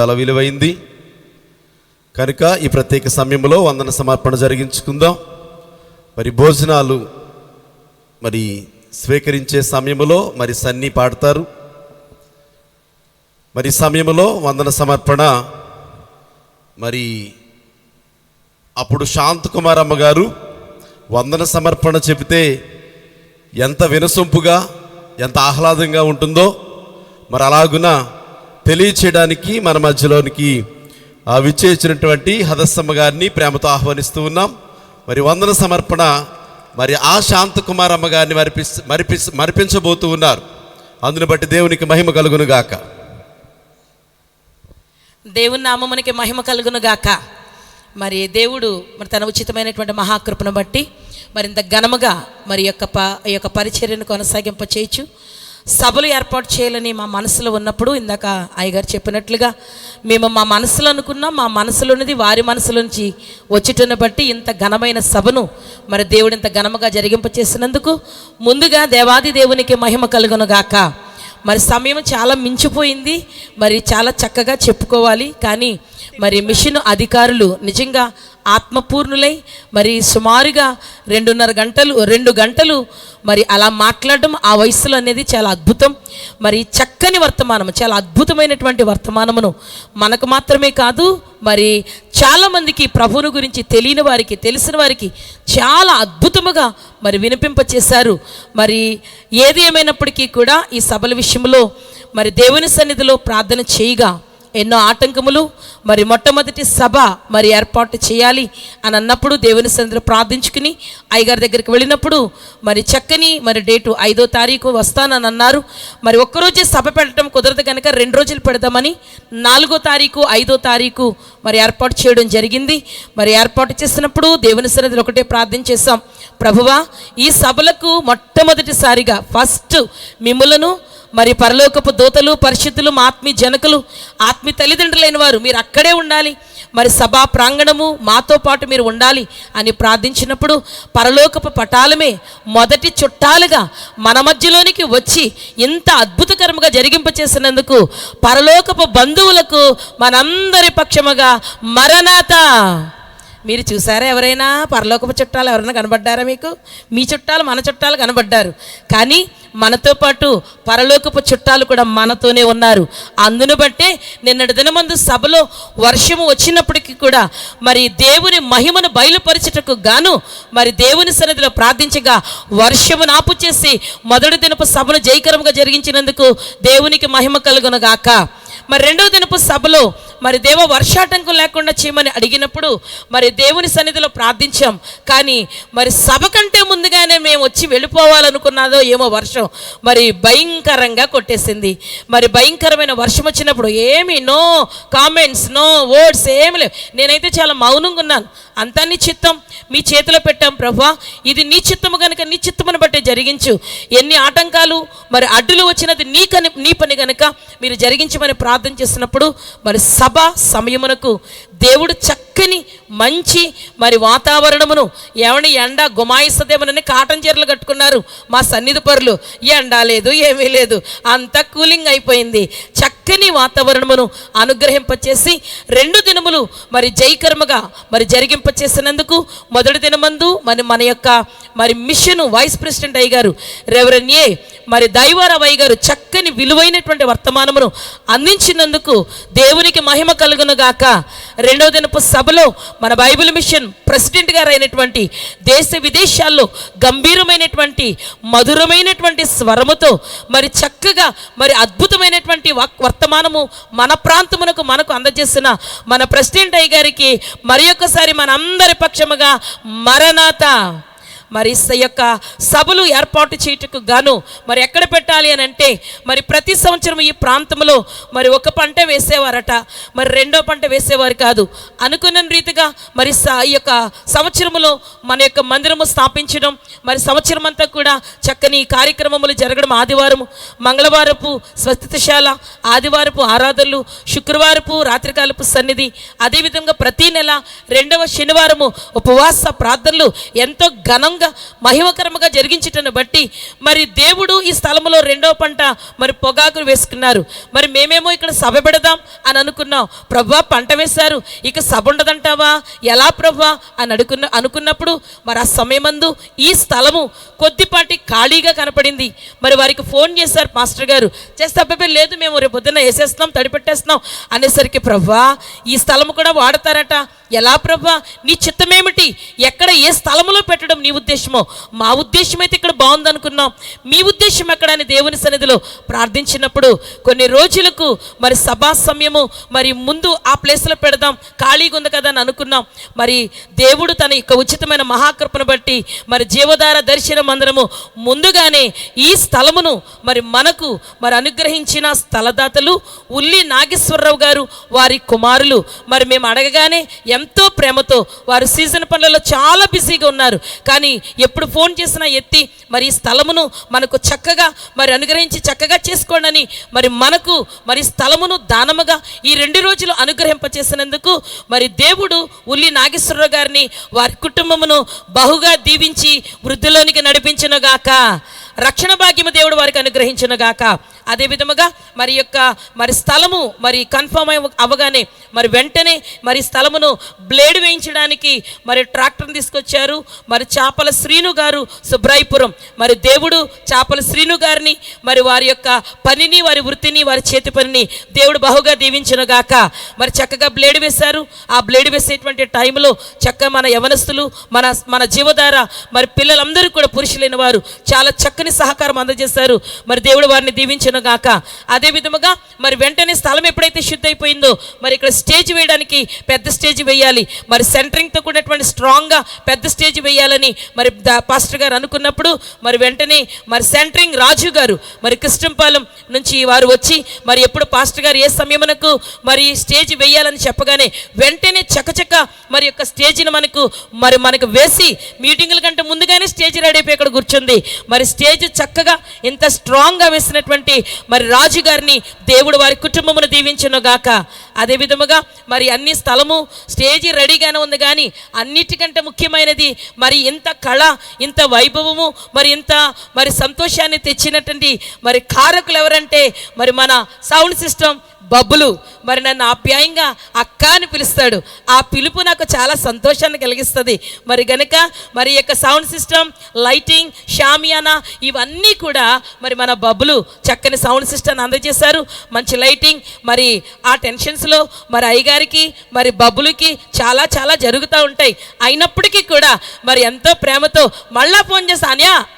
చాలా విలువైంది. కనుక ఈ ప్రత్యేక సమయంలో వందన సమర్పణ జరిగించుకుందాం. మరి భోజనాలు మరి స్వీకరించే సమయంలో మరి సన్ని పాడతారు. మరి సమయంలో వందన సమర్పణ మరి అప్పుడు శాంత్ కుమార్ అమ్మగారు వందన సమర్పణ చెబితే ఎంత వినసొంపుగా ఎంత ఆహ్లాదంగా ఉంటుందో మరి అలాగున తెలియచేయడానికి మన మధ్యలోనికి విచ్చేసినటువంటి హదస్సమ్మ గారిని ప్రేమతో ఆహ్వానిస్తూ ఉన్నాం. మరి వందన సమర్పణ మరి ఆ శాంతకుమార్ అమ్మ గారిని మరిపి మరిపి మరిపించబోతూ ఉన్నారు. అందుని బట్టి దేవునికి మహిమ కలుగును గాక. దేవుని నామమునికి మహిమ కలుగును గాక. మరి దేవుడు మరి తన ఉచితమైనటువంటి మహాకృపను బట్టి మరింత ఘనముగా మరి యొక్క ప ఈ యొక్క పరిచర్యను కొనసాగింపచేయచ్చు. సభలు ఏర్పాటు చేయాలని మా మనసులో ఉన్నప్పుడు ఇందాక అయ్యగారు చెప్పినట్లుగా మేము మా మనసులో అనుకున్నాం మా మనసులో ఉన్నది వారి మనసులోంచి వచ్చేటను బట్టి ఇంత ఘనమైన సభను మరి దేవుడు ఇంత ఘనముగా జరిగింప చేసినందుకు ముందుగా దేవాది దేవునికి మహిమ కలుగునుగాక. మరి సమయం చాలా మించిపోయింది మరి చాలా చక్కగా చెప్పుకోవాలి. కానీ మరి మిషన్ అధికారులు నిజంగా ఆత్మపూర్ణులై మరి సుమారుగా రెండున్నర గంటలు రెండు గంటలు మరి అలా మాట్లాడడం ఆ వయసులో అనేది చాలా అద్భుతం. మరి చక్కని వర్తమానం చాలా అద్భుతమైనటువంటి వర్తమానమును మనకు మాత్రమే కాదు మరి చాలామందికి ప్రభువుని గురించి తెలియని వారికి తెలిసిన వారికి చాలా అద్భుతముగా మరి వినిపింపచేశారు. మరి ఏది ఏమైనప్పటికీ కూడా ఈ సభల విషయంలో మరి దేవుని సన్నిధిలో ప్రార్థన చేయగా ఎన్నో ఆటంకములు మరి మొట్టమొదటి సభ మరి ఏర్పాటు చేయాలి అని అన్నప్పుడు దేవుని సందరూ ప్రార్థించుకుని అయ్యగారి దగ్గరికి వెళ్ళినప్పుడు మరి చక్కని మరి డేటు ఐదో తారీఖు వస్తానని అన్నారు. మరి ఒక్కరోజే సభ పెట్టడం కుదరదు కనుక రెండు రోజులు పెడదామని నాలుగో తారీఖు ఐదో తారీఖు మరి ఏర్పాటు చేయడం జరిగింది. మరి ఏర్పాటు చేసినప్పుడు దేవుని సన్నిధిలో ఒకటే ప్రార్థన చేశాం. ప్రభువా ఈ సభలకు మొట్టమొదటిసారిగా ఫస్ట్ మిమ్ములను మరి పరలోకపు దూతలు పరిశుద్ధులు మా జనకులు ఆత్మీ తల్లిదండ్రులైన వారు మీరు అక్కడే ఉండాలి. మరి సభా ప్రాంగణము మాతో పాటు మీరు ఉండాలి అని ప్రార్థించినప్పుడు పరలోకపు పటాలమే మొదటి చుట్టాలుగా మన మధ్యలోనికి వచ్చి ఇంత అద్భుతకరముగా జరిగింపచేసినందుకు పరలోకపు బంధువులకు మనందరి పక్షముగా మరణాత. మీరు చూసారా ఎవరైనా పరలోకపు చుట్టాలు ఎవరైనా కనబడ్డారా మీకు? మీ చుట్టాలు మన చుట్టాలు కనబడ్డారు. కానీ మనతో పాటు పరలోకపు చుట్టాలు కూడా మనతోనే ఉన్నారు. అందును బట్టే నిన్నటి దినమందు సభలో వర్షము వచ్చినప్పటికీ కూడా మరి దేవుని మహిమను బయలుపరచుటకు గాను మరి దేవుని సన్నిధిలో ప్రార్థించగా వర్షము నాపు చేసి మొదటి దినపు సభను జయకరంగా జరిగించినందుకు దేవునికి మహిమ కలుగునగాక. మరి రెండవ దినపు సభలో మరి దేవ వర్షాటంకం లేకుండా చేయమని అడిగినప్పుడు మరి దేవుని సన్నిధిలో ప్రార్థించాం. కానీ మరి సభ కంటే ముందుగానే మేము వచ్చి వెళ్ళిపోవాలనుకున్నదో ఏమో వర్షం మరి భయంకరంగా కొట్టేసింది. మరి భయంకరమైన వర్షం వచ్చినప్పుడు ఏమి నో కామెంట్స్ నో వర్డ్స్ ఏమి లేవు. నేనైతే చాలా మౌనంగా ఉన్నాను. అంతా నీ చిత్తం మీ చేతిలో పెట్టాం ప్రభా. ఇది నీ చిత్తము కనుక నీ చిత్తమును బట్టే జరిగించు. ఎన్ని ఆటంకాలు మరి అడ్డులు వచ్చినది నీ కని నీ పని కనుక మీరు జరిగించమని ప్రార్థన చేసినప్పుడు మరి సభ సమయమునకు దేవుడు చక్కని మంచి మరి వాతావరణమును ఏమని ఎండ గుమాయిస్తుందేమోనని కాటన్ చీరలు కట్టుకున్నారు మా సన్నిధి పరులు. ఎండ లేదు ఏమీ లేదు. అంత కూలింగ్ అయిపోయింది. చక్క చక్కని వాతావరణమును అనుగ్రహింపచేసి రెండు దినములు మరి జయకర్మగా మరి జరిగింపచేసినందుకు మొదటి దినమందు మరి మన యొక్క మరి మిషన్ వైస్ ప్రెసిడెంట్ అయ్య గారు మరి దైవారావు గారు చక్కని విలువైనటువంటి వర్తమానమును అందించినందుకు దేవునికి మహిమ కలుగును గాక రెండవ దినపు సభలో మన బైబిల్ మిషన్ ప్రెసిడెంట్ గారు అయినటువంటి దేశ విదేశాల్లో గంభీరమైనటువంటి మధురమైనటువంటి స్వరముతో మరి చక్కగా మరి అద్భుతమైనటువంటి వర్తమానము మన ప్రాంతమునకు మనకు అందజేసిన మన ప్రెసిడెంట్ అయ్య గారికి మరి ఒక్కసారి మనందరి పక్షముగా మరణాత మరి స యొక్క సభలు ఏర్పాటు చేయుటకు గాను మరి ఎక్కడ పెట్టాలి అని అంటే మరి ప్రతి సంవత్సరం ఈ ప్రాంతంలో మరి ఒక పంట వేసేవారట మరి రెండో పంట వేసేవారు కాదు. అనుకున్న రీతిగా మరి స ఈ యొక్క సంవత్సరములో మన యొక్క మందిరము స్థాపించడం మరి సంవత్సరం అంతా కూడా చక్కని కార్యక్రమములు జరగడం ఆదివారము మంగళవారపు స్వస్థతశాల ఆదివారపు ఆరాధనలు శుక్రవారపు రాత్రికాలపు సన్నిధి అదేవిధంగా ప్రతి నెల రెండవ శనివారము ఉపవాస ప్రార్థనలు ఎంతో ఘనంగా ఘనంగా మహిమకరముగా జరిగించటను బట్టి మరి దేవుడు ఈ స్థలంలో రెండో పంట మరి పొగాకులు వేసుకున్నారు. మరి మేమేమో ఇక్కడ సభ పెడదాం అని అనుకున్నాం. ప్రభా పంట వేశారు. ఇక సభ ఉండదంటావా? ఎలా ప్రభా? అని అడుకున్న అనుకున్నప్పుడు మరి ఆ సమయమందు ఈ స్థలము కొద్దిపాటి ఖాళీగా కనపడింది. మరి వారికి ఫోన్ చేశారు మాస్టర్ గారు. చేస్తే అబ్బాయి లేదు మేము రేపు పొద్దున్న వేసేస్తున్నాం తడిపెట్టేస్తున్నాం అనేసరికి ప్రభా ఈ స్థలము కూడా వాడతారట. ఎలా ప్రభా? నీ చిత్తమేమిటి? ఎక్కడ ఏ స్థలంలో పెట్టడం నీ ఉద్దేశమో? మా ఉద్దేశం అయితే ఇక్కడ బాగుందనుకున్నాం. మీ ఉద్దేశం ఎక్కడ అని దేవుని సన్నిధిలో ప్రార్థించినప్పుడు కొన్ని రోజులకు మరి సభా సమయము మరి ముందు ఆ ప్లేస్లో పెడదాం. ఖాళీగా ఉంది కదా అని అనుకున్నాం. మరి దేవుడు తన యొక్క ఉచితమైన మహాకృపను బట్టి మరి జీవధార దర్శన మందిరము ముందుగానే ఈ స్థలమును మరి మనకు మరి అనుగ్రహించిన స్థలదాతలు ఉల్లి నాగేశ్వరరావు గారు వారి కుమారులు. మరి మేము అడగగానే ఎంతో ప్రేమతో వారు సీజన్ పనులలో చాలా బిజీగా ఉన్నారు. కానీ ఎప్పుడు ఫోన్ చేసినా ఎత్తి మరి స్థలమును మనకు చక్కగా మరి అనుగ్రహించి చక్కగా చేసుకోండి మరి మనకు మరి స్థలమును దానముగా ఈ రెండు రోజులు అనుగ్రహింపచేసినందుకు మరి దేవుడు ఉల్లి నాగేశ్వరరావు గారిని వారి కుటుంబమును బహుగా దీవించి వృద్ధిలోనికి నడిపించునుగాక. రక్షణ భాగ్యము దేవుడు వారికి అనుగ్రహించును గాక అదే విధముగా మరి యొక్క మరి స్థలము మరి కన్ఫర్మ్ అవ్వగానే మరి వెంటనే మరి స్థలమును బ్లేడ్ వేయించడానికి మరి ట్రాక్టర్ని తీసుకొచ్చారు. మరి చాపల శ్రీను గారు సుబ్రాయిపురం. మరి దేవుడు చాపల శ్రీను గారిని మరి వారి యొక్క పనిని వారి వృత్తిని వారి చేతి పనిని దేవుడు బహుగా దీవించును గాక. మరి చక్కగా బ్లేడ్ వేశారు. ఆ బ్లేడ్ వేసేటువంటి టైంలో చక్కగా మన యవనస్తులు మన మన జీవధార మరి పిల్లలందరూ కూడా పురుషులైన వారు చాలా చక్కని సహకారం అందజేశారు. మరి దేవుడు వారిని దీవించిన గాక. అదే విధముగా మరి వెంటనే స్థలం ఎప్పుడైతే శుద్ధి అయిపోయిందో మరి ఇక్కడ స్టేజ్ వేయడానికి పెద్ద స్టేజ్ వేయాలి. మరి సెంటరింగ్తో కూడినటువంటి స్ట్రాంగ్గా పెద్ద స్టేజ్ వేయాలని మరి దా- పాస్టర్ గారు అనుకున్నప్పుడు మరి వెంటనే మరి సెంటరింగ్ రాజు గారు మరి కృష్ణంపాలెం నుంచి వారు వచ్చి మరి ఎప్పుడు పాస్టర్ గారు ఏ సమయమునకు మరి స్టేజ్ వేయాలని చెప్పగానే వెంటనే చకచక మరి యొక్క స్టేజ్ని మనకు మరి మనకు వేసి మీటింగుల కంటే ముందుగానే స్టేజ్ రెడీ అయిపోయి ఇక్కడ కూర్చుంది. మరి స్టేజ్ చక్కగా ఇంత స్ట్రాంగ్గా వేసినటువంటి మరి రాజు గారిని దేవుడు వారి కుటుంబమును దీవించును గాక. అదే విధముగా మరి అన్ని స్థలము స్టేజ్ రెడీగానే ఉంది కానీ అన్నిటికంటే ముఖ్యమైనది మరి ఇంత కళ ఇంత వైభవము మరి ఇంత మరి సంతోషాన్ని తెచ్చినటువంటి మరి కారకులు ఎవరంటే మరి మన సౌండ్ సిస్టమ్ బబ్బులు. మరి నన్ను ఆప్యాయంగా అక్క అని పిలుస్తాడు. ఆ పిలుపు నాకు చాలా సంతోషాన్ని కలిగిస్తుంది. మరి గనుక మరి యొక్క సౌండ్ సిస్టమ్ లైటింగ్ షామియానా ఇవన్నీ కూడా మరి మన బబ్బులు చక్కని సౌండ్ సిస్టమ్ అందజేశారు. మంచి లైటింగ్ మరి ఆ టెన్షన్స్లో మరి అయ్యగారికి మరి బబ్బులకి చాలా చాలా జరుగుతూ ఉంటాయి. అయినప్పటికీ కూడా మరి ఎంతో ప్రేమతో మళ్ళా ఫోన్ చేసి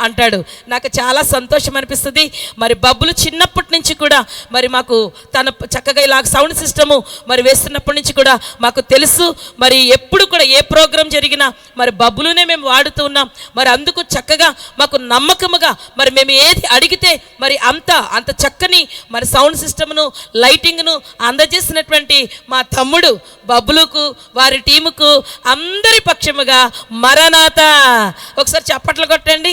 అంటాడు. నాకు చాలా సంతోషం అనిపిస్తుంది. మరి బబ్బులు చిన్నప్పటి నుంచి కూడా మరి మాకు తన చక్కగా ఇలా సౌండ్ సిస్టము మరి వేస్తున్నప్పటి నుంచి కూడా మాకు తెలుసు. మరి ఎప్పుడు కూడా ఏ ప్రోగ్రాం జరిగినా మరి బబ్బులునే మేము వాడుతూ ఉన్నాం. మరి అందుకు చక్కగా మాకు నమ్మకముగా మరి మేము ఏది అడిగితే మరి అంత అంత చక్కని మరి సౌండ్ సిస్టమ్ను లైటింగ్ను అందజేసినటువంటి మా తమ్ముడు బబ్బులకు వారి టీముకు అందరి పక్షముగా మరణాత ఒకసారి చప్పట్లు కొట్టండి.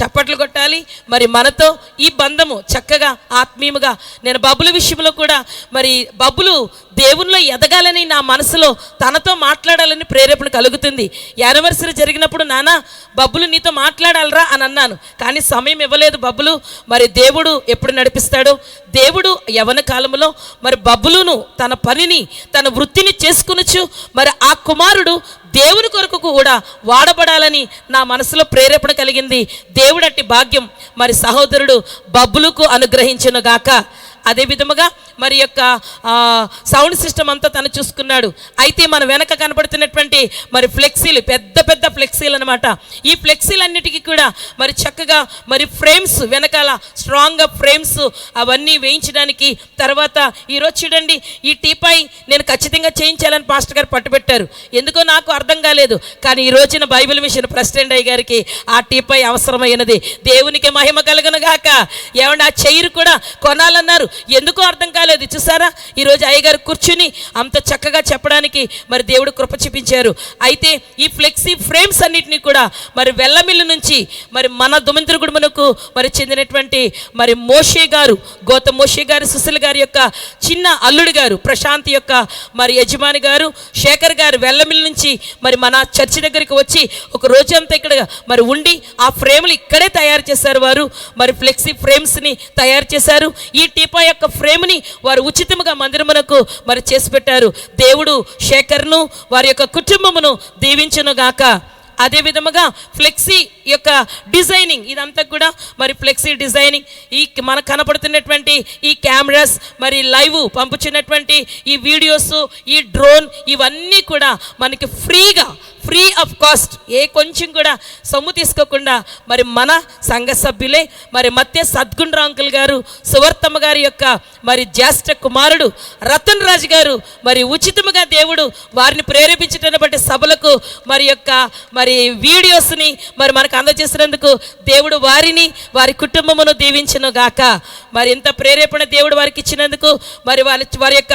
చప్పట్లు కొట్టాలి. మరి మనతో ఈ బంధము చక్కగా ఆత్మీయముగా నేను బబులు విషయంలో కూడా మరి బబులు దేవునిలో ఎదగాలని నా మనసులో తనతో మాట్లాడాలని ప్రేరేపణ కలుగుతుంది. యానివర్సరీ జరిగినప్పుడు నానా బబ్బులు నీతో మాట్లాడాలరా అని అన్నాను. కానీ సమయం ఇవ్వలేదు బబ్బులు. మరి దేవుడు ఎప్పుడు నడిపిస్తాడో? దేవుడు యవన కాలంలో మరి బబ్బులును తన పనిని తన వృత్తిని చేసుకునొచ్చు మరి ఆ కుమారుడు దేవుని కొరకు కూడా వాడబడాలని నా మనసులో ప్రేరేపణ కలిగింది. దేవుడట్టి భాగ్యం. మరి సహోదరుడు బబ్బులకు అనుగ్రహించను గాక అదే విధముగా మరి యొక్క సౌండ్ సిస్టమ్ అంతా తను చూసుకున్నాడు. అయితే మన వెనక కనబడుతున్నటువంటి మరి ఫ్లెక్సీలు పెద్ద పెద్ద ఫ్లెక్సీలు అనమాట ఈ ఫ్లెక్సీలు అన్నిటికీ కూడా మరి చక్కగా మరి ఫ్రేమ్స్ వెనకాల స్ట్రాంగ్గా ఫ్రేమ్స్ అవన్నీ వేయించడానికి తర్వాత ఈరోజు చూడండి ఈ టీపై నేను ఖచ్చితంగా చేయించాలని పాస్టర్ గారు పట్టుబెట్టారు. ఎందుకో నాకు అర్థం కాలేదు. కానీ ఈ రోజున బైబిల్ మిషన్ ప్రెసిడెంట్ అయ్య గారికి ఆ టీపై అవసరమైనది. దేవునికి మహిమ కలుగును గాక. ఏమన్నా ఆ చైర్ కూడా కొనాలన్నారు. ఎందుకో అర్థం కాలేదు. చూసారా? ఈరోజు అయ్యగారు కూర్చుని అంత చక్కగా చెప్పడానికి మరి దేవుడు కృప చూపించారు. అయితే ఈ ఫ్లెక్సీ ఫ్రేమ్స్ అన్నిటినీ కూడా మరి వెల్లమిల్లు నుంచి మరి మన దుమంతురుగుడుమునకు మరి చెందినటువంటి మరి మోషే గారు గౌతమ్ మోషే గారు సుశీల్ గారి యొక్క చిన్న అల్లుడు గారు ప్రశాంత్ యొక్క మరి యజమాని గారు శేఖర్ గారు వెల్లమిల్లు నుంచి మరి మన చర్చి దగ్గరికి వచ్చి ఒక రోజంతా ఇక్కడ మరి ఉండి ఆ ఫ్రేమ్లు ఇక్కడే తయారు చేశారు వారు. మరి ఫ్లెక్సీ ఫ్రేమ్స్ని తయారు చేశారు. ఈ టీపా యొక్క ఫ్రేమ్ని వారు ఉచితముగా మందిరమునకు మరి చేసి పెట్టారు. దేవుడు శేఖర్ను వారి యొక్క కుటుంబమును దీవించునుగాక అదే విధముగా ఫ్లెక్సీ యొక్క డిజైనింగ్ ఇదంతా కూడా మరి ఫ్లెక్సీ డిజైనింగ్ ఈ మనకు కనపడుతున్నటువంటి ఈ కెమెరాస్ మరి లైవ్ పంపుచున్నటువంటి ఈ వీడియోస్ ఈ డ్రోన్ ఇవన్నీ కూడా మనకి ఫ్రీగా ఫ్రీ ఆఫ్ కాస్ట్ ఏ కొంచెం కూడా సొమ్ము తీసుకోకుండా మరి మన సంఘ సభ్యులే మరి మధ్య సద్గుండ్రా అంకుల్ గారు సువర్తమ్మ గారి యొక్క మరి జ్యేష్ఠ కుమారుడు రతన్ రాజు గారు మరి ఉచితముగా దేవుడు వారిని ప్రేరేపించటం బట్టి సభలకు మరి యొక్క మరి వీడియోస్ని మరి మనకు అందజేసినందుకు దేవుడు వారిని వారి కుటుంబమును దీవించను గాక మరి ఇంత ప్రేరేపణ దేవుడు వారికి ఇచ్చినందుకు మరి వారి వారి యొక్క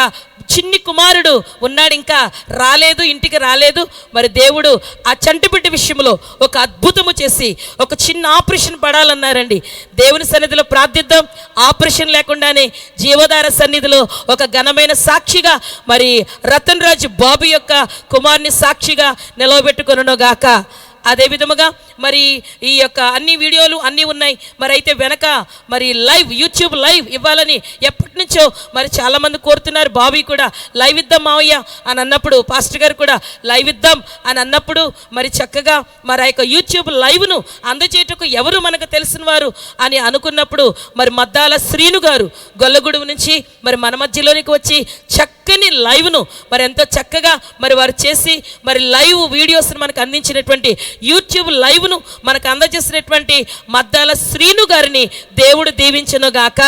చిన్ని కుమారుడు ఉన్నాడు ఇంకా రాలేదు ఇంటికి రాలేదు. మరి దేవుడు ఆ చంటిబిడ్డ విషయంలో ఒక అద్భుతము చేసి ఒక చిన్న ఆపరేషన్ పడాలన్నారండి. దేవుని సన్నిధిలో ప్రార్థిద్దాం. ఆపరేషన్ లేకుండానే జీవధార సన్నిధిలో ఒక ఘనమైన సాక్షిగా మరి రతన్ రాజు బాబు యొక్క కుమార్ని సాక్షిగా నిలవబెట్టుకొనుగాక. గాక అదే విధముగా మరి ఈ యొక్క అన్ని వీడియోలు అన్నీ ఉన్నాయి. మరి అయితే వెనక మరి లైవ్ యూట్యూబ్ లైవ్ ఇవ్వాలని ఎప్పటి నుంచో మరి చాలామంది కోరుతున్నారు. బాబీ కూడా లైవ్ ఇద్దాం మావయ్య అని అన్నప్పుడు పాస్టర్ గారు కూడా లైవ్ ఇద్దాం అని అన్నప్పుడు మరి చక్కగా మరి ఆ యొక్క యూట్యూబ్ లైవ్ను అందచేటకు ఎవరు మనకు తెలిసిన వారు అని అనుకున్నప్పుడు మరి మద్దాల శ్రీను గారు గొల్లగూడెం నుంచి మరి మన మధ్యలోనికి వచ్చి చక్కని లైవ్ను మరి ఎంతో చక్కగా మరి వారు చేసి మరి లైవ్ వీడియోస్ని మనకు అందించినటువంటి యూట్యూబ్ లైవ్ను మనకు అందజేసినటువంటి మద్దాల శ్రీను గారిని దేవుడు దీవించును గాక.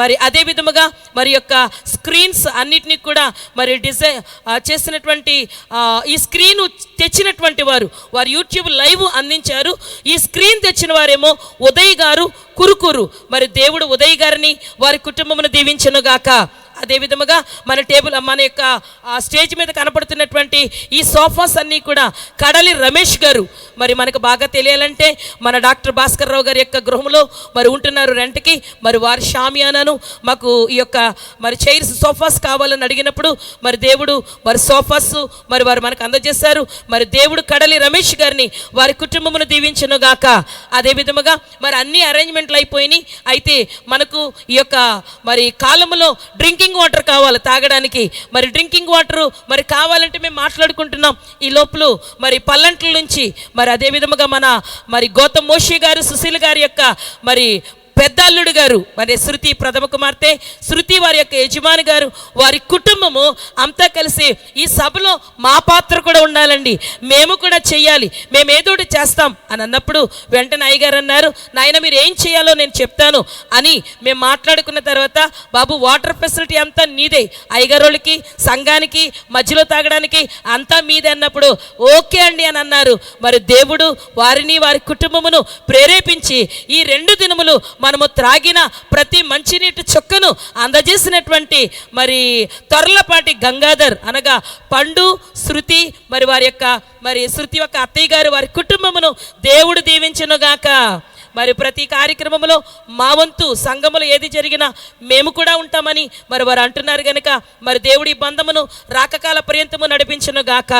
మరి అదే విధముగా మరి యొక్క స్క్రీన్స్ అన్నిటినీ కూడా మరి డిజైన్ చేసినటువంటి ఈ స్క్రీన్ తెచ్చినటువంటి వారు వారు యూట్యూబ్ లైవ్ అందించారు. ఈ స్క్రీన్ తెచ్చిన వారేమో ఉదయ్ గారు కురుకురు. మరి దేవుడు ఉదయ్ గారిని వారి కుటుంబమును దీవించనుగాక అదే విధముగా మన టేబుల్ మన యొక్క ఆ, స్టేజ్ మీద కనపడుతున్నటువంటి ఈ సోఫాస్ అన్నీ కూడా కడలి రమేష్ గారు. మరి మనకు బాగా తెలియాలంటే మన డాక్టర్ భాస్కర్ రావు గారి యొక్క గృహంలో మరి ఉంటున్నారు రెంట్కి. మరి వారి షామియానాను మాకు ఈ యొక్క మరి చైర్స్ సోఫాస్ కావాలని అడిగినప్పుడు మరి దేవుడు మరి సోఫాస్ మరి వారు మనకు అందజేశారు. మరి దేవుడు కడలి రమేష్ గారిని వారి కుటుంబమును దీవించను గాక. అదే విధముగా మరి అన్ని అరేంజ్మెంట్లు అయిపోయినాయి. అయితే మనకు ఈ యొక్క మరి కాలంలో డ్రింకింగ్ వాటర్ కావాలి తాగడానికి. మరి డ్రింకింగ్ వాటర్ మరి కావాలంటే మేము మాట్లాడుకుంటున్నాం. ఈ లోపల మరి పల్లంట్ల నుంచి మరి అదే విధముగా మన మరి గౌతమ్ మోషి గారు సుశీల్ గారి యొక్క మరి పెద్దల్లుడు గారు మరి శృతి ప్రథమ కుమార్తె శృతి వారి యొక్క యజమాని గారు వారి కుటుంబము అంతా కలిసి ఈ సభలో మా పాత్ర కూడా ఉండాలండి. మేము కూడా చెయ్యాలి. మేము చేస్తాం అని అన్నప్పుడు వెంటనే అయ్యగారు అన్నారు నాయన మీరు ఏం చేయాలో నేను చెప్తాను అని మేము మాట్లాడుకున్న తర్వాత బాబు వాటర్ ఫెసిలిటీ అంతా నీదే. అయ్యగారోళ్ళకి సంఘానికి మధ్యలో తాగడానికి అంతా మీదే అన్నప్పుడు ఓకే అండి అని అన్నారు. మరి దేవుడు వారిని వారి కుటుంబమును ప్రేరేపించి ఈ రెండు దినములు మా మనము త్రాగిన ప్రతి మంచినీటి చుక్కను అందజేసినటువంటి మరి త్వరలపాటి గంగాధర్ అనగా పండు శృతి మరి వారి యొక్క మరి శృతి యొక్క అత్తయ్య గారు వారి కుటుంబమును దేవుడు దీవించునుగాక. మరి ప్రతి కార్యక్రమంలో మా వంతు సంఘములు ఏది జరిగినా మేము కూడా ఉంటామని మరి వారు అంటున్నారు కనుక మరి దేవుడి బంధమును రాకకాల పర్యంతము నడిపించను గాక.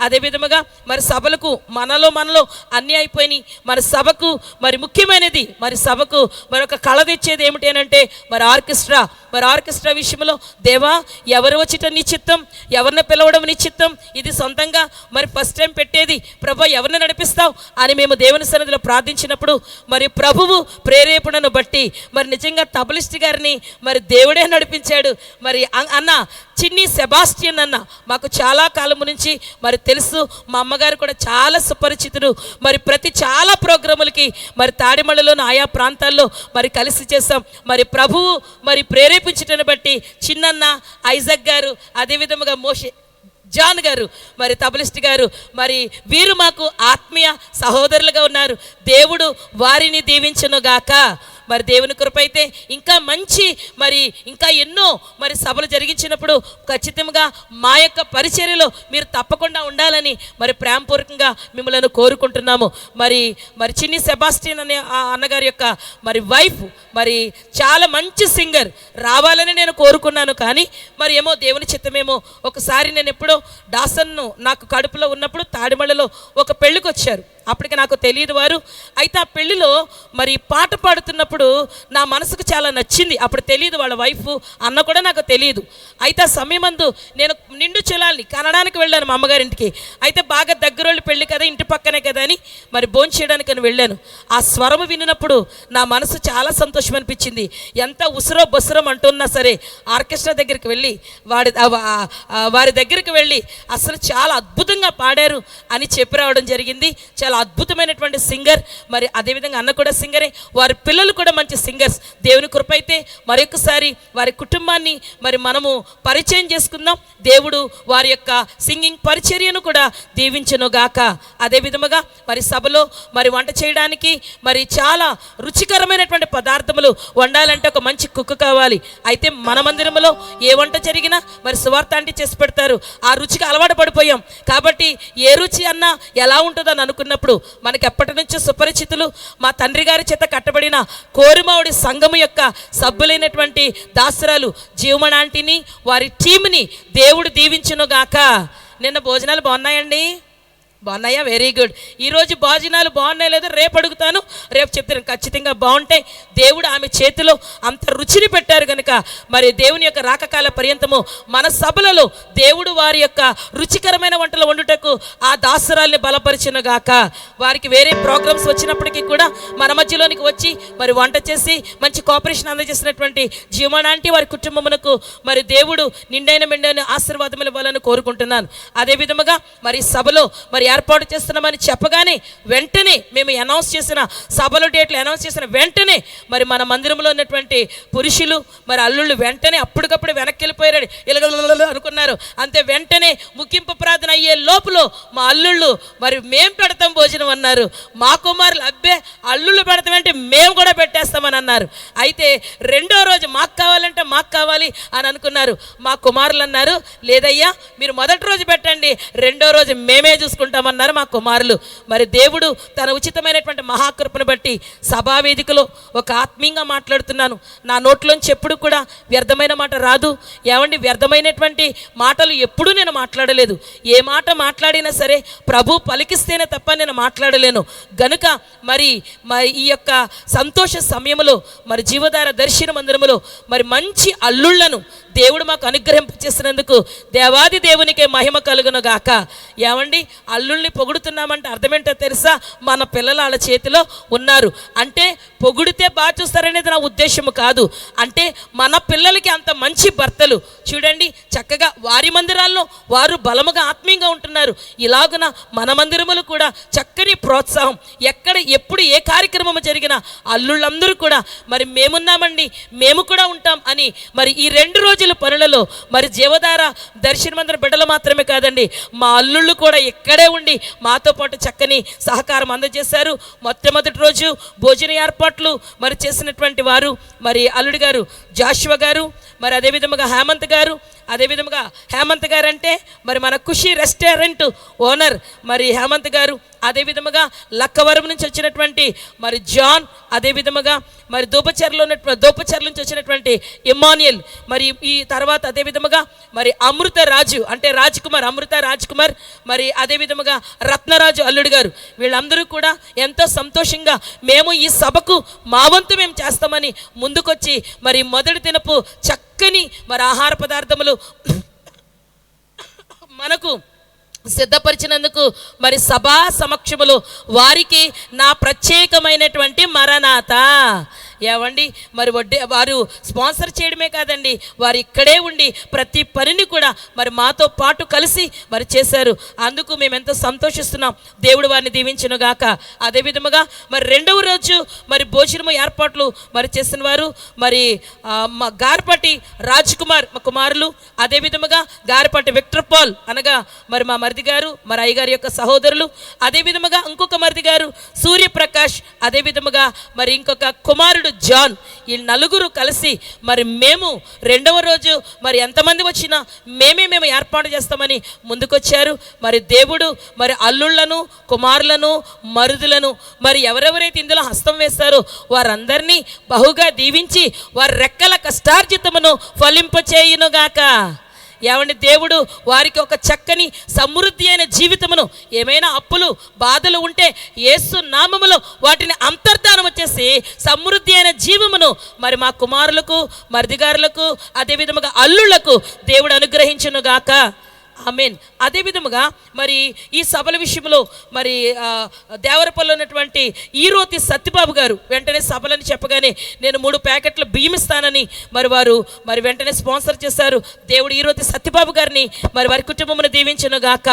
అదే విధముగా మరి సభలకు మనలో మనలో అన్నీ అయిపోయినాయి మరి సభకు మరి ముఖ్యమైనది మరి సభకు మరి ఒక కళ తెచ్చేది ఏమిటి అని అంటే మరి ఆర్కెస్ట్రా మరి ఆర్కెస్ట్రా విషయంలో దేవా ఎవరు వచ్చిట నీ చిత్తం? ఎవరిని పిలవడం నీ చిత్తం? ఇది సొంతంగా? మరి ఫస్ట్ టైం పెట్టేది ప్రభు ఎవరిని నడిపిస్తావు? అని మేము దేవుని సన్నిధిలో ప్రార్థించినప్పుడు మరి ప్రభువు ప్రేరేపణను బట్టి మరి నిజంగా తబలిస్ట్ గారిని మరి దేవుడే నడిపించాడు. మరి అన్న చిన్ని సెబాస్టియన్ అన్న మాకు చాలా కాలం నుంచి మరి తెలుసు. మా అమ్మగారు కూడా చాలా సుపరిచితుడు. మరి ప్రతి చాలా ప్రోగ్రాములకి మరి తాడిమళ్ళలోని ఆయా ప్రాంతాల్లో మరి కలిసి చేస్తాం మరి ప్రభువు మరి ప్రేరేపించటను బట్టి చిన్నన్న ఐజక్ గారు అదేవిధముగా మోషే జాన్ గారు మరి తబలిస్ట్ గారు మరి వీరు మాకు ఆత్మీయ సహోదరులుగా ఉన్నారు. దేవుడు వారిని దీవించునుగాక. మరి దేవుని కృపైతే ఇంకా మంచి మరి ఇంకా ఎన్నో మరి సభలు జరిగించినప్పుడు ఖచ్చితంగా మా యొక్క పరిచర్యలో మీరు తప్పకుండా ఉండాలని మరి ప్రేమపూర్వకంగా మిమ్మల్ని కోరుకుంటున్నాము. మరి మరి చిన్ని సెబాస్టియన్ అనే ఆ అన్నగారి యొక్క మరి వైఫ్ మరి చాలా మంచి సింగర్ రావాలని నేను కోరుకున్నాను. కానీ మరి ఏమో దేవుని చిత్తమేమో ఒకసారి నేను ఎప్పుడో డాసన్ను నాకు కడుపులో ఉన్నప్పుడు తాడిమళ్ళలో ఒక పెళ్ళికి వచ్చారు అప్పటికి నాకు తెలియదు వారు. అయితే ఆ పెళ్ళిలో మరి పాట పాడుతున్నప్పుడు నా మనసుకు చాలా నచ్చింది. అప్పుడు తెలియదు వాళ్ళ వైఫ్ అన్న కూడా నాకు తెలియదు. అయితే ఆ సమయమందు నేను నిండు చెలాల్ని కనడానికి వెళ్ళాను మా అమ్మగారింటికి. అయితే బాగా దగ్గరోళ్ళు పెళ్ళి కదా ఇంటి పక్కనే కదా అని మరి భోజనం చేయడానికి అని వెళ్ళాను. ఆ స్వరము వినినప్పుడు నా మనసు చాలా సంతోషం అనిపించింది. ఎంత ఉసురో బుసరం అంటున్నా సరే ఆర్కెస్ట్రా దగ్గరికి వెళ్ళి వాడి వారి దగ్గరికి వెళ్ళి అసలు చాలా అద్భుతంగా పాడారు అని చెప్పి రావడం జరిగింది. చాలా అద్భుతమైనటువంటి సింగర్ మరి అదేవిధంగా అన్న కూడా సింగరే వారి పిల్లలు కూడా మంచి సింగర్స్ దేవుని కృప అయితే మరొకసారి వారి కుటుంబాన్ని మరి మనము పరిచయం చేసుకుందాం. దేవుడు వారి యొక్క సింగింగ్ పరిచర్యను కూడా దీవించను గాక. అదే విధముగా మరి సభలో మరి వంట చేయడానికి మరి చాలా రుచికరమైనటువంటి పదార్థములు వండాలంటే ఒక మంచి కుక్కు కావాలి. అయితే మన మందిరంలో ఏ వంట జరిగినా మరి సువార్త అంటే చేసి పెడతారు. ఆ రుచికి అలవాటు పడిపోయాం. కాబట్టి ఏ రుచి అన్నా ఎలా ఉంటుందని అనుకున్నప్పుడు మనకి ఎప్పటి నుంచో సుపరిచితులు మా తండ్రి గారి చేత కట్టబడిన కోరుమావుడి సంఘము యొక్క సభ్యులైనటువంటి దాసరాలు జీవమణాంటిని వారి టీంని దేవుడు దీవించునుగాక. నిన్న భోజనాలు బాగున్నాయండి? బాగున్నాయా? వెరీ గుడ్ ఈరోజు భోజనాలు బాగున్నాయి లేదో రేపు అడుగుతాను. రేపు చెప్తాను. ఖచ్చితంగా బాగుంటాయి. దేవుడు ఆమె చేతిలో అంత రుచిని పెట్టారు కనుక మరి దేవుని యొక్క రాకకాల పర్యంతము మన సభలలో దేవుడు వారి యొక్క రుచికరమైన వంటలు వండుటకు ఆ దాసరాల్ని బలపరిచిన గాక. వారికి వేరే ప్రోగ్రామ్స్ వచ్చినప్పటికీ కూడా మన మధ్యలోనికి వచ్చి మరి వంట చేసి మంచి కోఆపరేషన్ అందజేసినటువంటి జీవనాంటి వారి కుటుంబమునకు మరి దేవుడు నిండైన మెండైన ఆశీర్వాదములు ఇవ్వాలని కోరుకుంటున్నాను. అదే విధముగా మరి సభలో మరి ఏర్పాటు చేస్తున్నామని చెప్పగానే వెంటనే మేము అనౌన్స్ చేసిన సభలో డేట్లు అనౌన్స్ చేసిన వెంటనే మరి మన మందిరంలో ఉన్నటువంటి పురుషులు మరి అల్లుళ్ళు వెంటనే అప్పటికప్పుడు వెనక్కి వెళ్ళిపోయారు ఇలగలు అనుకున్నారు. అంతే వెంటనే ముగింపు ప్రార్థన అయ్యే లోపల మా అల్లుళ్ళు మరి మేం పెడతాం భోజనం అన్నారు. మా కుమారులు అబ్బే అల్లుళ్ళు పెడతామంటే మేము కూడా పెట్టేస్తామని అన్నారు. అయితే రెండో రోజు మాకు కావాలంటే మాకు కావాలి అని అనుకున్నారు. మా కుమారులు అన్నారు లేదయ్యా మీరు మొదటి రోజు పెట్టండి రెండో రోజు మేమే చూసుకుంటాం చేస్తామన్నారు మా కుమారులు. మరి దేవుడు తన ఉచితమైనటువంటి మహాకృపను బట్టి సభా వేదికలో ఒక ఆత్మీయంగా మాట్లాడుతున్నాను. నా నోట్లోంచి ఎప్పుడు కూడా వ్యర్థమైన మాట రాదు. ఏమండి వ్యర్థమైనటువంటి మాటలు ఎప్పుడూ నేను మాట్లాడలేదు. ఏ మాట మాట్లాడినా సరే ప్రభు పలికిస్తేనే తప్ప నేను మాట్లాడలేను. గనుక మరి మరి ఈ యొక్క సంతోష సమయంలో మరి జీవధార దర్శన మందిరములో మరి మంచి అల్లుళ్ళను దేవుడు మాకు అనుగ్రహింపచేసినందుకు దేవాది దేవునికే మహిమ కలుగును గాక. ఏమండి? అల్లుల్ని పొగుడుతున్నామంటే అర్థమేంటో తెలుసా? మన పిల్లలు వాళ్ళ చేతిలో ఉన్నారు. అంటే పొగిడితే బాగా చూస్తారనేది నా ఉద్దేశము కాదు. అంటే మన పిల్లలకి అంత మంచి భర్తలు. చూడండి చక్కగా వారి మందిరాల్లో వారు బలముగా ఆత్మీయంగా ఉంటున్నారు. ఇలాగున మన మందిరములు కూడా చక్కని ప్రోత్సాహం. ఎక్కడ ఎప్పుడు ఏ కార్యక్రమం జరిగినా అల్లుళ్ళందరూ కూడా మరి మేమున్నామండి మేము కూడా ఉంటాం అని మరి ఈ రెండు రోజులు పనులలో మరి జీవధార దర్శన మందిర బిడ్డలు మాత్రమే కాదండి మా అల్లుళ్ళు కూడా ఇక్కడే ఉండి మాతో పాటు చక్కని సహకారం అందజేశారు. మొట్టమొదటి రోజు భోజన ఏర్పాట్లు మరి చేసినటువంటి వారు మరి అల్లుడి గారు జాషువ గారు మరి అదే విధముగా హేమంత్ గారు అదే విధముగా హేమంత్ గారు అంటే మరి మన ఖుషి రెస్టారెంట్ ఓనర్ మరి హేమంత్ గారు అదే విధముగా లక్కవరం నుంచి వచ్చినటువంటి మరి జాన్ అదే విధముగా మరి దూపచర్లో ఉన్నటువంటి దూపచర్ల నుంచి వచ్చినటువంటి ఇమానియల్ మరి ఈ తర్వాత అదే విధముగా మరి అమృత రాజు అంటే రాజ్ కుమార్ అమృత రాజ్ కుమార్ మరి అదే విధముగా రత్నరాజు అల్లుడు గారు వీళ్ళందరూ కూడా ఎంతో సంతోషంగా మేము ఈ సభకు మా వంతు మేము చేస్తామని ముందుకొచ్చి మరి మొదటి దినపు చక్కని మరి ఆహార పదార్థములు మనకు సిద్ధపరిచినందుకు మరి సభా సమక్షములు వారికి నా ప్రత్యేకమైనటువంటి మరణాత. ఏవండి? మరి వడ్డీ వారు స్పాన్సర్ చేయడమే కాదండి. వారు ఇక్కడే ఉండి ప్రతి పనిని కూడా మరి మాతో పాటు కలిసి మరి చేశారు. అందుకు మేము ఎంతో సంతోషిస్తున్నాం. దేవుడు వారిని దీవించను గాక. అదే విధముగా మరి రెండవ రోజు మరి భోజనము ఏర్పాట్లు మరి చేసిన వారు మరి మా గార్పటి రాజ్ కుమార్ మా కుమారులు అదే విధముగా గార్పటి విక్టర్ పాల్ అనగా మరి మా మరిది గారు మరి అయ్యగారి యొక్క సహోదరులు అదే విధముగా ఇంకొక మరిది గారు సూర్యప్రకాష్ అదే విధముగా మరి ఇంకొక కుమారుడు కుమారుడు జాన్ ఈ నలుగురు కలిసి మరి మేము రెండవ రోజు మరి ఎంతమంది వచ్చినా మేమే మేము ఏర్పాటు చేస్తామని ముందుకొచ్చారు. మరి దేవుడు మరి అల్లుళ్ళను కుమారులను మరుదులను మరి ఎవరెవరైతే ఇందులో హస్తం వేస్తారో వారందరినీ బహుగా దీవించి వారి రెక్కల కష్టార్జితమును ఫలింపచేయునుగాక. ఏమండి దేవుడు వారికి ఒక చక్కని సమృద్ధి అయిన జీవితమును ఏమైనా అప్పులు బాధలు ఉంటే యేసు నామములో వాటిని అంతర్ధానం వచ్చేసి సమృద్ధి అయిన జీవమును మరి మా కుమారులకు మరిదిగారులకు అదేవిధముగా అల్లుళ్ళకు దేవుడు అనుగ్రహించును గాక ఆమెన్. అదే విధముగా మరి ఈ సభల విషయంలో మరి దేవరపల్లి ఉన్నటువంటి ఈరోతి సత్యబాబు గారు వెంటనే సభలని చెప్పగానే నేను మూడు ప్యాకెట్లు బియ్యం ఇస్తానని మరి వారు మరి వెంటనే స్పాన్సర్ చేశారు. దేవుడు ఈరోతి సత్యబాబు గారిని మరి వారి కుటుంబమును దీవించను గాక.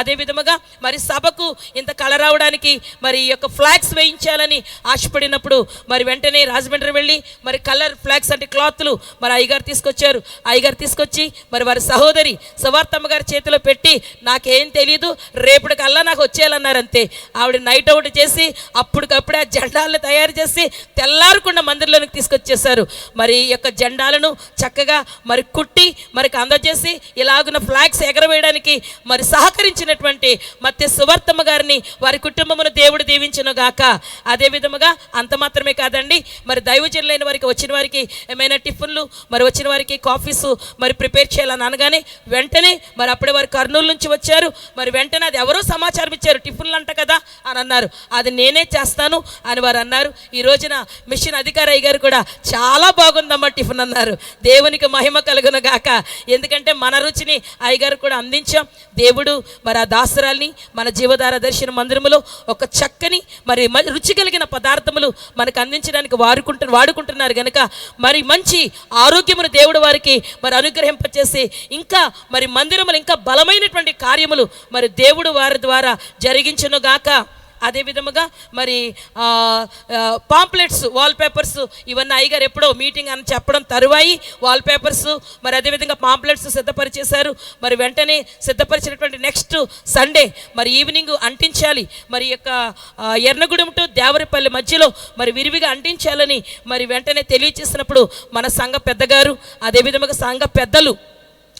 అదే విధముగా మరి సభకు ఇంత కళ రావడానికి మరి ఈ యొక్క ఫ్లాగ్స్ వేయించాలని ఆశపడినప్పుడు మరి వెంటనే రాజమండ్రి వెళ్ళి మరి కలర్ ఫ్లాగ్స్ అంటే క్లాత్లు మరి అయ్యగారు తీసుకొచ్చారు. అయ్యగారు తీసుకొచ్చి మరి వారి సహోదరి సవార్తమ్మ గారి చేతిలో పెట్టి నాకేం తెలియదు రేపటికల్లా నాకు వచ్చేయాలన్నారు అంతే ఆవిడ నైట్ అవుట్ చేసి అప్పటికప్పుడే ఆ జెండాలను తయారు చేసి తెల్లారకుండా మందిరంలోనికి తీసుకొచ్చేసారు మరి ఈ యొక్క జెండాలను చక్కగా మరి కుట్టి మరికి అందజేసి ఇలాగున్న ఫ్లాగ్స్ ఎగరవేయడానికి మరి సహకరించినటువంటి మత్య సువర్తమ్మ గారిని వారి కుటుంబమును దేవుడు దీవించను గాక. అదే విధముగా అంత మాత్రమే కాదండి మరి దైవజనులైన వారికి వచ్చిన వారికి ఏమైనా టిఫిన్లు మరి వచ్చిన వారికి కాఫీస్ మరి ప్రిపేర్ చేయాలని అనగానే వెంటనే మరి అప్పుడే వారు కర్నూలు నుంచి వచ్చారు. మరి వెంటనే అది ఎవరో సమాచారం ఇచ్చారు. టిఫిన్లు అంట కదా అని అన్నారు. అది నేనే చేస్తాను అని వారు అన్నారు. ఈ రోజున మిషన్ అధికారి అయ్యారు కూడా చాలా బాగుందమ్మా టిఫిన్ అన్నారు. దేవునికి మహిమ కలుగును గాక. ఎందుకంటే మన రుచిని అయ్యగారు కూడా అందించాం. దేవుడు మరి ఆ దాసరాల్ని మన జీవధార దర్శన మందిరములో ఒక చక్కని మరి రుచి కలిగిన పదార్థములు మనకు అందించడానికి వాడుకుంటు వాడుకుంటున్నారు కనుక మరి మంచి ఆరోగ్యమును దేవుడు వారికి మరి అనుగ్రహింపచేసి ఇంకా మరి మందిరములు ఇంకా బలమైనటువంటి కార్యములు మరి దేవుడు వారి ద్వారా జరిగించును గాక. అదే విధముగా మరి పాంప్లెట్స్ వాల్ పేపర్స్ ఇవన్నీ అయ్యగారు ఎప్పుడో మీటింగ్ అని చెప్పడం తరువాయి. వాల్ పేపర్స్ మరి అదేవిధంగా పాంప్లెట్స్ సిద్ధపరిచేశారు. మరి వెంటనే సిద్ధపరిచినటువంటి నెక్స్ట్ సండే మరి ఈవినింగ్ అంటించాలి. మరి యొక్క ఎర్నగూడెం టు దేవరపల్లి మధ్యలో మరి విరివిగా అంటించాలని మరి వెంటనే తెలియచేసినప్పుడు మన సంఘ పెద్దగారు అదే విధముగా సంఘ పెద్దలు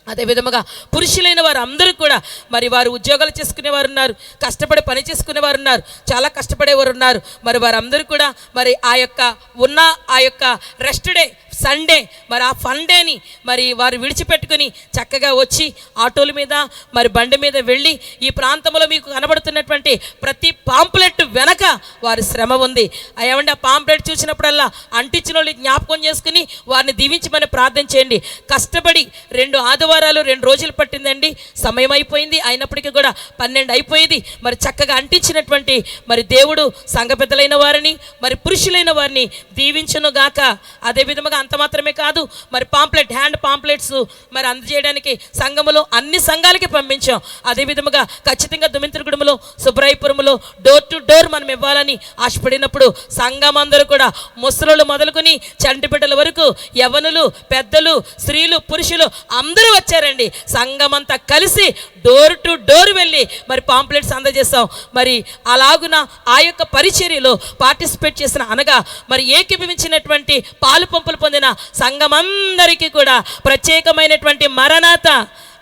అదే విధముగా పురుషులైన వారు అందరూ కూడా మరి వారు ఉద్యోగాలు చేసుకునేవారు ఉన్నారు కష్టపడి పని చేసుకునేవారు ఉన్నారు చాలా కష్టపడేవారు ఉన్నారు. మరి వారందరూ కూడా మరి ఆ యొక్క ఉన్న ఆ యొక్క రెస్ట్ డే సండే మరి ఆ ఫన్ డేని మరి వారు విడిచిపెట్టుకుని చక్కగా వచ్చి ఆటోల మీద మరి బండి మీద వెళ్ళి ఈ ప్రాంతంలో మీకు కనబడుతున్నటువంటి ప్రతి పాంప్లెట్ వెనక వారి శ్రమ ఉంది. ఏమంటే ఆ పాంప్లెట్ చూసినప్పుడల్లా అంటించిన వాళ్ళు జ్ఞాపకం చేసుకుని వారిని దీవించమని ప్రార్థన చేయండి. కష్టపడి రెండు ఆదివారాలు రెండు రోజులు పట్టిందండి. సమయం అయిపోయింది అయినప్పటికీ కూడా పన్నెండు అయిపోయింది. మరి చక్కగా అంటించినటువంటి మరి దేవుడు సంఘ పెద్దలైన వారిని మరి పురుషులైన వారిని దీవించును గాక. అదే విధముగా అంత మాత్రమే కాదు మరి పాంప్లెట్ హ్యాండ్ పాంప్లెట్స్ మరి అందజేయడానికి సంఘములో అన్ని సంఘాలకి పంపించాం. అదేవిధముగా ఖచ్చితంగా ఖచ్చితంగా దుమింత్రగూడెంలో సుబ్రాయిపురములో డోర్ టు డోర్ మనం ఇవ్వాలని ఆశపడినప్పుడు సంఘం అందరూ కూడా ముసలు మొదలుకొని చంటి బిడ్డల వరకు యవనులు పెద్దలు స్త్రీలు పురుషులు అందరూ వచ్చారండి. సంఘం అంతా కలిసి డోర్ టు డోర్ వెళ్ళి మరి పాంప్లెట్స్ అందజేస్తాం మరి అలాగున ఆ యొక్క పరిచర్యలో పార్టిసిపేట్ చేసిన అనగా మరి ఏకీభవించినటువంటి పాలు పంపులు పొందిన సంఘమందరికీ కూడా ప్రత్యేకమైనటువంటి మరణాత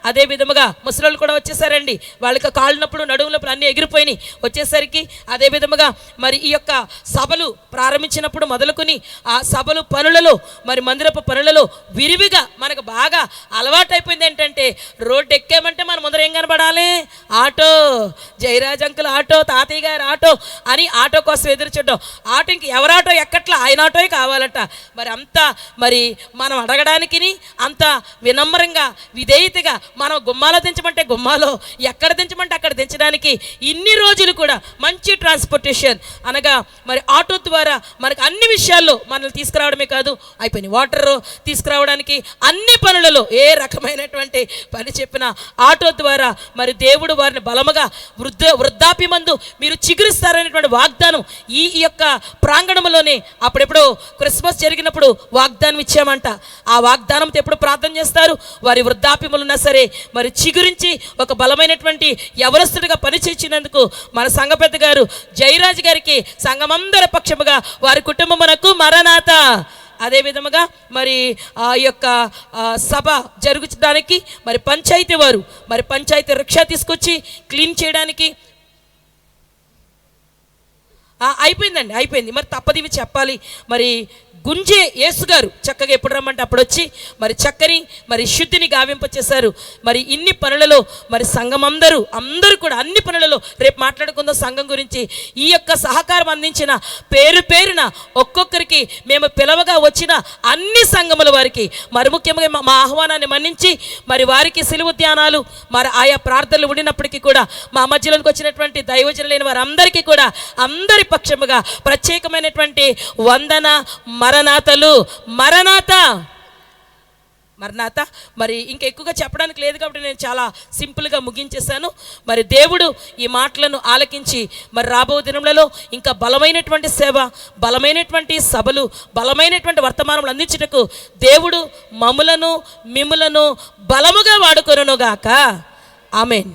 అదే విధముగా ముసలోళ్ళు కూడా వచ్చేసారండి. వాళ్ళకి కాళ్ళు నొప్పులు అన్నీ ఎగిరిపోయినాయి. వచ్చేసరికి అదే విధముగా మరి ఈ యొక్క సభలు ప్రారంభించినప్పుడు మొదలుకొని ఆ సభలు పనులలో మరి మందిరపు పనులలో విరివిగా మనకు బాగా అలవాటైపోయింది ఏంటంటే రోడ్డు ఎక్కామంటే మన ముందర ఏం కనబడాలి? ఆటో. జయరాజ్ అంకుల్ ఆటో తాతయ్య గారు ఆటో అని ఆటో కోసం ఎదురు చూడడం. ఆటో ఇంక ఎవరు ఆటో ఎక్కట్లా? ఆయన ఆటోయే కావాలట. మరి అంత మరి మనం అడగడానికి అంత వినమ్రంగా విధేయతగా మనం గుమ్మాలో దించమంటే గుమ్మాలో ఎక్కడ దించమంటే అక్కడ దించడానికి ఇన్ని రోజులు కూడా మంచి ట్రాన్స్పోర్టేషన్ అనగా మరి ఆటో ద్వారా మనకు అన్ని విషయాల్లో మనల్ని తీసుకురావడమే కాదు అయిపోయిన వాటర్ తీసుకురావడానికి అన్ని పనులలో ఏ రకమైనటువంటి పని చెప్పిన ఆటో ద్వారా మరి దేవుడు వారిని బలముగా వృద్ధ వృద్ధాప్యమందు మీరు చిగురిస్తారనేటువంటి వాగ్దానం ఈ ఈ యొక్క ప్రాంగణంలోనే అప్పుడెప్పుడో క్రిస్మస్ జరిగినప్పుడు వాగ్దానం ఇచ్చామంట. ఆ వాగ్దానంతో ఎప్పుడు ప్రార్థన చేస్తారు? వారి వృద్ధాప్యములున్నా సరే మరి చిగురించి ఒక బలమైనటువంటి ఎవరస్తుడిగా పనిచేసినందుకు మన సంఘ పెద్ద గారు జయరాజు గారికి సంఘమందరి పక్షముగా వారి కుటుంబమునకు మరణాత. అదే విధముగా మరి ఆ యొక్క సభ జరుగుచడానికి మరి పంచాయతీ వారు మరి పంచాయతీ రిక్షా తీసుకొచ్చి క్లీన్ చేయడానికి. అయిపోయిందండి అయిపోయింది. మరి తప్పదివి చెప్పాలి. మరి గుంజే యేసు గారు చక్కగా ఎప్పుడు రమ్మంటే అప్పుడు వచ్చి మరి చక్కని మరి శుద్ధిని గావింపచేశారు. మరి ఇన్ని పనులలో మరి సంఘం అందరూ అందరూ కూడా అన్ని పనులలో రేపు మాట్లాడుకుందాం సంఘం గురించి. ఈ యొక్క సహకారం అందించిన పేరు పేరున ఒక్కొక్కరికి మేము పిలవగా వచ్చిన అన్ని సంఘముల వారికి మరి ముఖ్యంగా మా- ఆహ్వానాన్ని మన్నించి మరి వారికి సిలువ ధ్యానాలు మరి ఆయా ప్రార్థనలు ఉండినప్పటికీ కూడా మా మధ్యలోకి వచ్చినటువంటి దైవజనులైన వారందరికీ కూడా అందరి పక్షముగా ప్రత్యేకమైనటువంటి వందన మరణాతలు మరణాత. మరణాత? మరి ఇంకా ఎక్కువగా చెప్పడానికి లేదు కాబట్టి నేను చాలా సింపుల్గా ముగించేశాను. మరి దేవుడు ఈ మాటలను ఆలకించి మరి రాబో దినములలో ఇంకా బలమైనటువంటి సేవ బలమైనటువంటి సభలు బలమైనటువంటి వర్తమానములు అందించుటకు దేవుడు మములను మిములను బలముగా వాడుకొనుగాక ఆమెన్.